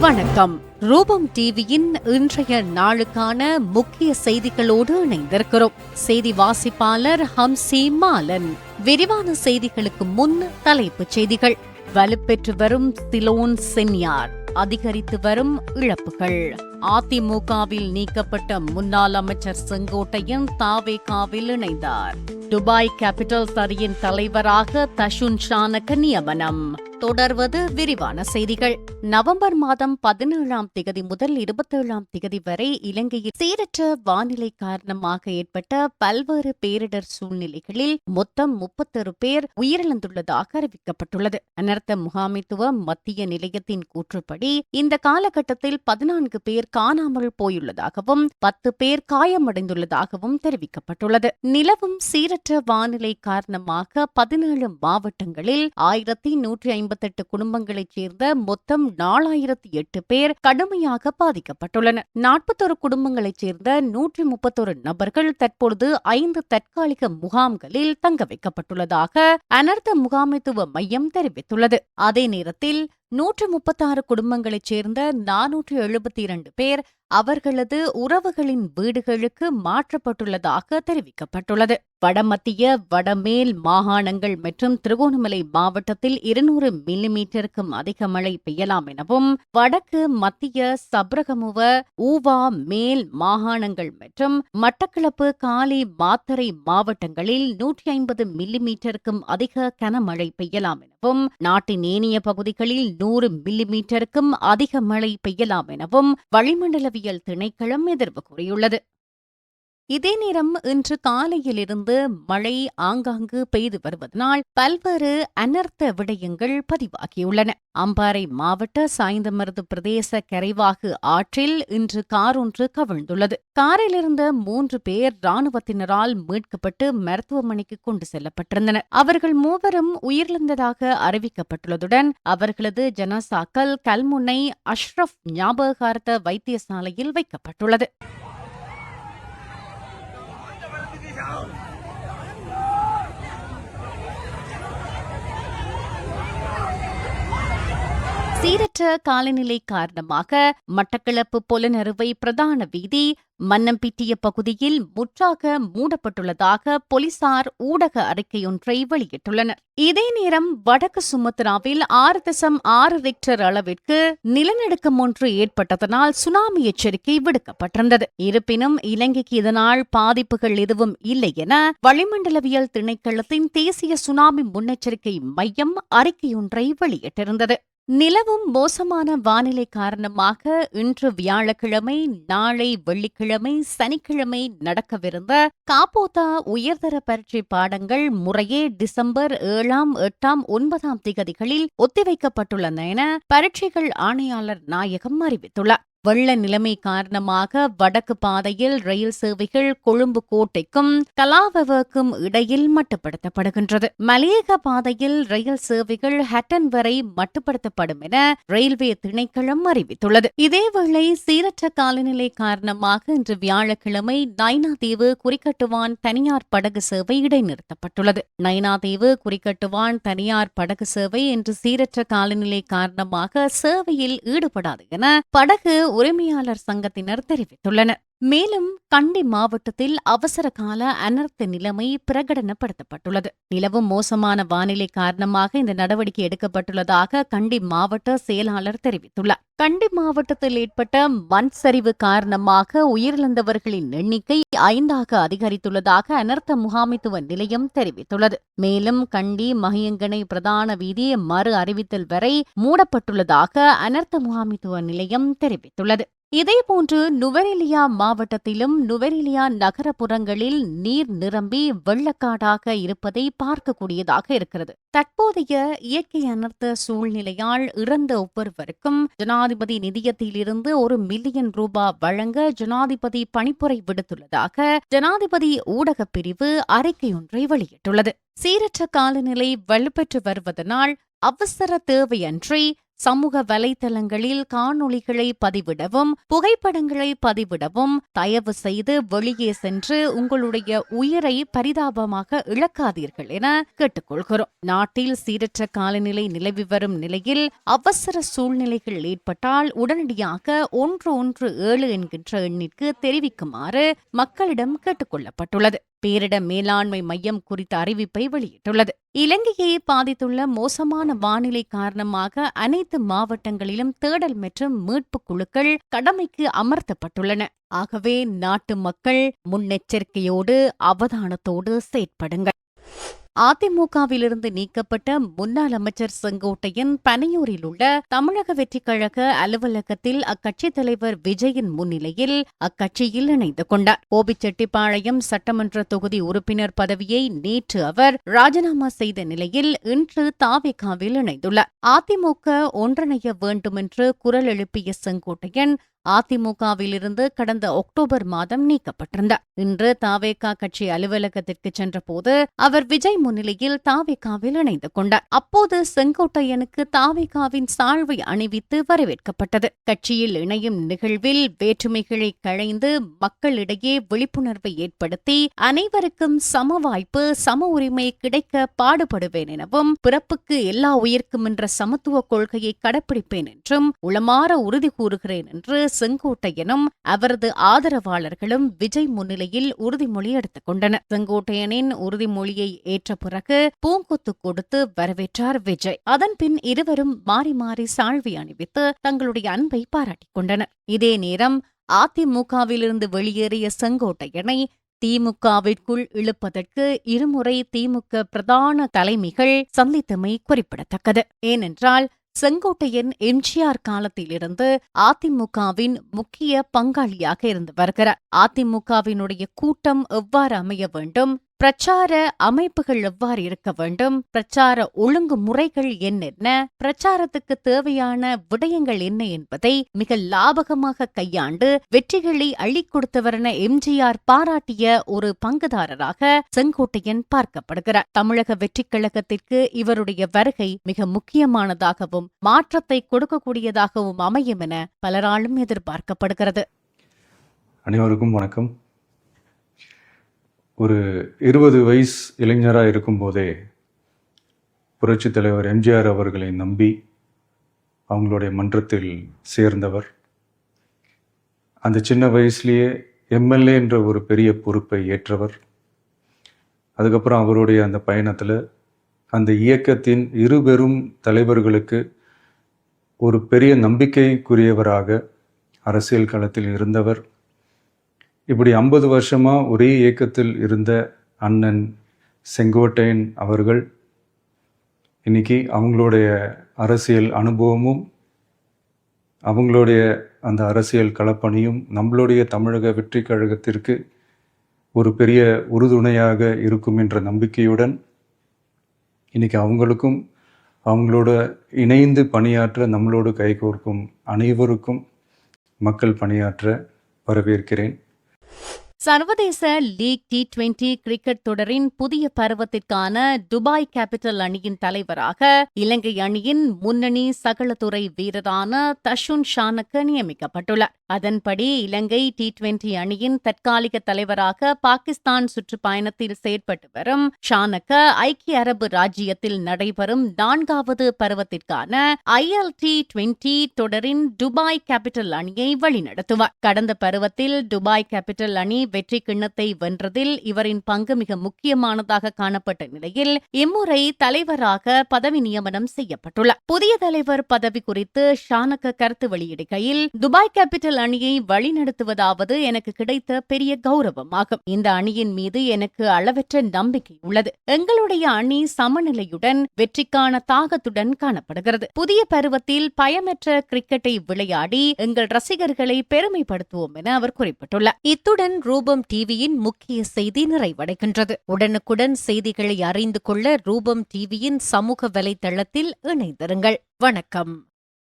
வணக்கம். ரூபம் டிவியின் இன்றைய நாளுக்கான முக்கிய செய்திகளோடு இணைந்திருக்கிறோம். செய்தி வாசிப்பாளர் ஹம்சி மாலன். விரிவான செய்திகளுக்கு முன் தலைப்புச் செய்திகள். வலுப்பெற்று வரும் சிலோன் சென்யார். அதிகரித்து வரும் இழப்புகள். அதிமுகவில் நீக்கப்பட்ட முன்னாள் அமைச்சர் செங்கோட்டையன் தாவேகாவில் இணைந்தார். துபாய் கேபிட்டல் சரியின் தலைவராக தஷுன் ஷானக நியமனம். தொடர்வது விரிவான செய்திகள். நவம்பர் மாதம் பதினேழாம் தேதி முதல் இருபத்தேழாம் தேதி வரை இலங்கையில் சீரற்ற வானிலை காரணமாக ஏற்பட்ட பல்வேறு பேரிடர் சூழ்நிலைகளில் மொத்தம் முப்பத்தொரு பேர் உயிரிழந்துள்ளதாக அறிவிக்கப்பட்டுள்ளது. அனர்த்த முகாமைத்துவ மத்திய நிலையத்தின் கூற்றுப்படி இந்த காலகட்டத்தில் பதினான்கு பேர் காணாமல் போயுள்ளதாகவும் பத்து பேர் காயமடைந்துள்ளதாகவும் தெரிவிக்கப்பட்டுள்ளது. நிலவும் சீரற்ற வானிலை காரணமாக பதினேழு மாவட்டங்களில் ஆயிரத்தி நூற்றி ஐம்பத்தெட்டு குடும்பங்களைச் சேர்ந்த மொத்தம் நாலாயிரத்தி எட்டு பேர் கடுமையாக பாதிக்கப்பட்டுள்ளனர். நாற்பத்தொரு குடும்பங்களைச் சேர்ந்த நூற்றி முப்பத்தொரு நபர்கள் தற்பொழுது ஐந்து தற்காலிக முகாம்களில் தங்க வைக்கப்பட்டுள்ளதாக அனர்த்த முகாமைத்துவ மையம் தெரிவித்துள்ளது. அதே நேரத்தில் நூற்று முப்பத்தாறு குடும்பங்களைச் சேர்ந்த நானூற்று எழுபத்தி இரண்டு பேர் அவர்களது உறவுகளின் வீடுகளுக்கு மாற்றப்பட்டுள்ளதாக தெரிவிக்கப்பட்டுள்ளது. வடமத்திய வடமேல் மாகாணங்கள் மற்றும் திருகோணமலை மாவட்டத்தில் இருநூறு மில்லிமீட்டருக்கும் அதிக மழை பெய்யலாம் எனவும் வடக்கு மத்திய சப்ரகமுவ ஊவா மேல் மாகாணங்கள் மற்றும் மட்டக்களப்பு காலி மாத்தரை மாவட்டங்களில் நூற்றி ஐம்பது மில்லிமீட்டருக்கும் அதிக கனமழை பெய்யலாம் எனவும் நாட்டின் ஏனைய பகுதிகளில் நூறு மில்லிமீட்டருக்கும் அதிக மழை பெய்யலாம் எனவும் வளிமண்டலவியல் திணைக்களம் எதிர்வு கூறியுள்ளது. இதே நேரம் இன்று காலையிலிருந்து மழை ஆங்காங்கு பெய்து வருவதனால் பல்வேறு அனர்த்த விடயங்கள் பதிவாகியுள்ளன. அம்பாறை மாவட்ட சாய்ந்தமருது பிரதேச கரைவாகு ஆற்றில் இன்று கார் ஒன்று கவிழ்ந்துள்ளது. காரிலிருந்த மூன்று பேர் ராணுவத்தினரால் மீட்கப்பட்டு மருத்துவமனைக்கு கொண்டு செல்லப்பட்டிருந்தனர். அவர்கள் மூவரும் உயிரிழந்ததாக அறிவிக்கப்பட்டுள்ளதுடன் அவர்களது ஜனசாக்கள் கல்முனை அஷ்ரப் ஞாபகார்த்த வைத்தியசாலையில் வைக்கப்பட்டுள்ளது. down. சீரற்ற காலநிலை காரணமாக மட்டக்களப்பு புலனறுவை பிரதான வீதி மன்னம்பிட்டிய பகுதியில் முற்றாக மூடப்பட்டுள்ளதாக போலீசார் ஊடக அறிக்கையொன்றை வெளியிட்டுள்ளனர். இதே நேரம் வடக்கு சுமத்ராவில் ஆறு தசம் ஆறு ரிக்டர் அளவிற்கு நிலநடுக்கம் ஒன்று ஏற்பட்டதனால் சுனாமி எச்சரிக்கை விடுக்கப்பட்டிருந்தது. இருப்பினும் இலங்கைக்கு இதனால் பாதிப்புகள் எதுவும் இல்லை என வளிமண்டலவியல் திணைக்களத்தின் தேசிய சுனாமி முன்னெச்சரிக்கை மையம் அறிக்கையொன்றை வெளியிட்டிருந்தது. நிலவும் மோசமான வானிலை காரணமாக இன்று வியாழக்கிழமை நாளை வெள்ளிக்கிழமை சனிக்கிழமை நடக்கவிருந்த காப்போதா உயர்தர பரீட்சை பாடங்கள் முறையே டிசம்பர் ஏழாம் எட்டாம் ஒன்பதாம் திகதிகளில் ஒத்திவைக்கப்பட்டுள்ளன என பரீட்சைகள் ஆணையாளர் நாயகம் அறிவித்துள்ளார். வெள்ள நிலைமை காரணமாக வடக்கு பாதையில் ரயில் சேவைகள் கொழும்பு கோட்டைக்கும் கலாவவுக்கும் இடையில் மட்டுப்படுத்தப்படுகின்றது. மலையக பாதையில் ரயில் சேவைகள் ஹட்டன் வரை மட்டுப்படுத்தப்படும் என ரயில்வே திணைக்களம் அறிவித்துள்ளது. இதேவேளை சீரற்ற காலநிலை காரணமாக இன்று வியாழக்கிழமை நைனாதீவு குறிக்கட்டுவான் தனியார் படகு சேவை இடைநிறுத்தப்பட்டுள்ளது. நைனாதீவு குறிக்கட்டுவான் தனியார் படகு சேவை இன்று சீரற்ற காலநிலை காரணமாக சேவையில் ஈடுபடாது என படகு உரிமையாளர் சங்கத்தினர் தெரிவித்துள்ளனர். மேலும் கண்டி மாவட்டத்தில் அவசர கால அனர்த்த நிலைமை பிரகடனப்படுத்தப்பட்டுள்ளது. நிலவும் மோசமான வானிலை காரணமாக இந்த நடவடிக்கை எடுக்கப்பட்டுள்ளதாக கண்டி மாவட்ட செயலாளர் தெரிவித்துள்ளார். கண்டி மாவட்டத்தில் ஏற்பட்ட மண் சரிவு காரணமாக உயிரிழந்தவர்களின் எண்ணிக்கை ஐந்தாக அதிகரித்துள்ளதாக அனர்த்த முகாமைத்துவ நிலையம் தெரிவித்துள்ளது. மேலும் கண்டி மகியங்கனை பிரதான வீதி மறு அறிவித்தல் வரை மூடப்பட்டுள்ளதாக அனர்த்த முகாமைத்துவ நிலையம் தெரிவித்துள்ளது. இதேபோன்று நுவரெலியா மாவட்டத்திலும் நுவரெலியா நகரப்புறங்களில் நீர் நிரம்பி வெள்ளக்காடாக இருப்பதை பார்க்கக்கூடியதாக இருக்கிறது. தற்போதைய இயற்கை அனர்த்த சூழ்நிலையால் இறந்த ஒவ்வொருவருக்கும் ஜனாதிபதி நிதியத்திலிருந்து ஒரு மில்லியன் ரூபாய் வழங்க ஜனாதிபதி பணிப்புரை விடுத்துள்ளதாக ஜனாதிபதி ஊடகப் பிரிவு அறிக்கையொன்றை வெளியிட்டுள்ளது. சீரற்ற காலநிலை வலுப்பெற்று வருவதனால் அவசர தேவையன்றி சமூக வலைதளங்களில் காணொளிகளை பதிவிடவும் புகைப்படங்களை பதிவிடவும் தயவு செய்து வெளியே சென்று உங்களுடைய உயிரை பரிதாபமாக இழக்காதீர்கள் என கேட்டுக்கொள்கிறோம். நாட்டில் சீரற்ற காலநிலை நிலவி வரும் நிலையில் அவசர சூழ்நிலைகள் ஏற்பட்டால் உடனடியாக ஒன்று ஒன்று ஏழு என்கின்ற எண்ணிற்கு தெரிவிக்குமாறு மக்களிடம் கேட்டுக்கொள்ளப்பட்டுள்ளது. பேரிட மேலாண்மை மையம் குறித்த அறிவிப்பை வெளியிட்டுள்ளது. இலங்கையை பாதித்துள்ள மோசமான வானிலை காரணமாக அனைத்து மாவட்டங்களிலும் தேடல் மற்றும் மீட்புக் குழுக்கள் கடமைக்கு அமர்த்தப்பட்டுள்ளன. ஆகவே நாட்டு மக்கள் முன்னெச்சரிக்கையோடு அவதானத்தோடு செயற்படுங்கள். அதிமுகவிலிருந்து நீக்கப்பட்ட முன்னாள் அமைச்சர் செங்கோட்டையன் பனையூரில் உள்ள தமிழக வெற்றிக் கழக அலுவலகத்தில் அக்கட்சித் தலைவர் விஜயின் முன்னிலையில் அக்கட்சியில் இணைந்து கொண்டார். கோபிச்செட்டிப்பாளையம் சட்டமன்ற தொகுதி உறுப்பினர் பதவியை நேற்று அவர் ராஜினாமா செய்த நிலையில் இன்று தாவிகாவில் இணைந்துள்ளார். அதிமுக ஒன்றிணைய வேண்டுமென்று குரல் எழுப்பிய செங்கோட்டையன் அதிமுகவிலிருந்து கடந்த அக்டோபர் மாதம் நீக்கப்பட்டிருந்தார். இன்று தாவேகா கட்சி அலுவலகத்திற்கு சென்றபோது அவர் விஜய் முன்னிலையில் தாவேகாவில் இணைந்து கொண்டார். அப்போது செங்கோட்டையனுக்கு தாவேகாவின் சாழ்வை அணிவித்து வரவேற்கப்பட்டது. கட்சியில் இணையும் நிகழ்வில் வேற்றுமைகளை களைந்து மக்களிடையே விழிப்புணர்வை ஏற்படுத்தி அனைவருக்கும் சம வாய்ப்பு சம உரிமை கிடைக்க பாடுபடுவேன் எனவும் பிறப்புக்கு எல்லா உயிர்க்கும் என்ற சமத்துவ கொள்கையை கடைப்பிடிப்பேன் என்றும் உளமாற உறுதி கூறுகிறேன் என்று செங்கோட்டையனும் அவரது ஆதரவாளர்களும் விஜய் முன்னிலையில் உறுதிமொழி எடுத்துக் கொண்டனர். செங்கோட்டையனின் உறுதிமொழியை ஏற்ற பிறகு பூங்கொத்து கொடுத்து வரவேற்றார் விஜய். அதன்பின் இருவரும் மாறி மாறி சாழ்வி அணிவித்து தங்களுடைய அன்பை பாராட்டிக் கொண்டனர். இதே நேரம் அதிமுகவிலிருந்து வெளியேறிய செங்கோட்டையனை திமுகவிற்குள் இழுப்பதற்கு இருமுறை திமுக பிரதான தலைமைகள் சந்தித்தமை குறிப்பிடத்தக்கது. ஏனென்றால் செங்கோட்டையன் எம்ஜிஆர் காலத்திலிருந்து அதிமுகவின் முக்கிய பங்காளியாக இருந்து வருகிறார். அதிமுகவினுடைய கூட்டம் எவ்வாறு அமைய வேண்டும்? பிரச்சார அமைப்புகள் எவ்வாறு இருக்க வேண்டும்? பிரச்சார ஒழுங்கு முறைகள் என்னென்ன? பிரச்சாரத்துக்கு தேவையான விடயங்கள் என்ன என்பதை மிக லாபகமாக கையாண்டு வெற்றிகளை அள்ளிக் கொடுத்தவரென எம்ஜிஆர் பாராட்டிய ஒரு பங்குதாரராக செங்கோட்டையன் பார்க்கப்படுகிறார். தமிழக வெற்றிக் கழகத்திற்கு இவருடைய வருகை மிக முக்கியமானதாகவும் மாற்றத்தை கொடுக்கக்கூடியதாகவும் அமையும் என பலராலும் எதிர்பார்க்கப்படுகிறது. அனைவருக்கும் வணக்கம். ஒரு இருபது வயசு இளைஞராக இருக்கும்போதே புரட்சித் தலைவர் எம்ஜிஆர் அவர்களை நம்பி அவங்களுடைய மன்றத்தில் சேர்ந்தவர். அந்த சின்ன வயசுலேயே எம்எல்ஏ என்ற ஒரு பெரிய பொறுப்பை ஏற்றவர். அதுக்கப்புறம் அவருடைய அந்த பயணத்தில் அந்த இயக்கத்தின் இருபெரும் தலைவர்களுக்கு ஒரு பெரிய நம்பிக்கைக்குரியவராக அரசியல் களத்தில் இருந்தவர். இப்படி ஐம்பது வருஷமாக ஒரே இயக்கத்தில் இருந்த அண்ணன் செங்கோட்டையன் அவர்கள் இன்னைக்கு அவங்களுடைய அரசியல் அனுபவமும் அவங்களுடைய அந்த அரசியல் களப்பணியும் நம்மளுடைய தமிழக வெற்றி கழகத்திற்கு ஒரு பெரிய உறுதுணையாக இருக்கும் என்ற நம்பிக்கையுடன் இன்னைக்கு அவங்களுக்கும் அவங்களோட இணைந்து பணியாற்ற நம்மளோடு கைகோர்க்கும் அனைவருக்கும் மக்கள் பணியாற்ற வரவேற்கிறேன். சர்வதேச லீக் டி டுவெண்டி கிரிக்கெட் தொடரின் புதிய பருவத்திற்கான துபாய் கேபிட்டல் அணியின் தலைவராக இலங்கை அணியின் முன்னணி சகலத்துறை வீரரான தஷுன் ஷானுக்கு நியமிக்கப்பட்டுள்ளார். அதன்படி இலங்கை டி டுவெண்டி அணியின் தற்காலிக தலைவராக பாகிஸ்தான் சுற்றுப்பயணத்தில் செயற்பட்டு வரும் ஷானக்க ஐக்கிய அரபு ராஜ்ஜியத்தில் நடைபெறும் நான்காவது பருவத்திற்கான ஐஎல் டி டுவெண்டி தொடரின் துபாய் கேபிட்டல் அணியை வழிநடத்துவார். கடந்த பருவத்தில் துபாய் கேபிட்டல் அணி வெற்றி கிண்ணத்தை வென்றதில் இவரின் பங்கு மிக முக்கியமானதாக காணப்பட்ட நிலையில் இம்முறை தலைவராக பதவி நியமனம் செய்யப்பட்டுள்ளார். புதிய தலைவர் பதவி குறித்து ஷானக்க கருத்து வெளியிடுகையில் துபாய் கேபிட்டல் அணியை வழிநடத்துவதாவது எனக்கு கிடைத்த பெரிய கௌரவமாகும். இந்த அணியின் மீது எனக்கு அளவற்ற நம்பிக்கை உள்ளது. எங்களுடைய அணி சமநிலையுடன் வெற்றிக்கான தாகத்துடன் காணப்படுகிறது. புதிய பருவத்தில் பயமற்ற கிரிக்கெட்டை விளையாடி எங்கள் ரசிகர்களை பெருமைப்படுத்துவோம் என அவர் குறிப்பிட்டுள்ளார். இத்துடன் ரூ. ரூபம் டிவியின் முக்கிய செய்தி நிறைவடைகின்றது. உடனுக்குடன் செய்திகளை அறிந்து கொள்ள ரூபம் டிவியின் சமூக வலைதளத்தில் இணைந்திருங்கள். வணக்கம்.